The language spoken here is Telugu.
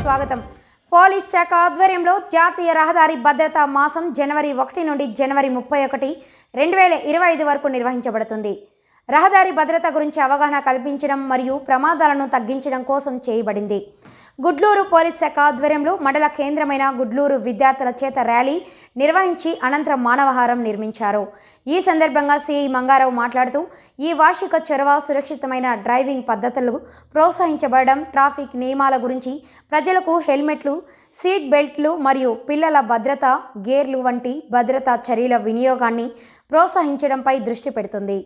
స్వాగతం. పోలీస్ శాఖ ఆధ్వర్యంలో జాతీయ రహదారి భద్రతా మాసం జనవరి ఒకటి నుండి జనవరి ముప్పై ఒకటి రెండు వేల ఇరవై ఐదు వరకు నిర్వహించబడుతుంది. రహదారి భద్రత గురించి అవగాహన కల్పించడం మరియు ప్రమాదాలను తగ్గించడం కోసం చేయబడింది. గుడ్లూరు పోలీస్ శాఖ ఆధ్వర్యంలో మండల కేంద్రమైన గుడ్లూరు విద్యార్థుల చేత ర్యాలీ నిర్వహించి అనంతరం మానవహారం నిర్మించారు. ఈ సందర్భంగా సిఐ మంగారావు మాట్లాడుతూ ఈ వార్షిక చొరవ సురక్షితమైన డ్రైవింగ్ పద్ధతులు ప్రోత్సహించబడడం ట్రాఫిక్ నియమాల గురించి ప్రజలకు హెల్మెట్లు సీట్ బెల్ట్లు మరియు పిల్లల భద్రత గేర్లు వంటి భద్రతా చర్యల వినియోగాన్ని ప్రోత్సహించడంపై దృష్టి పెడుతుంది.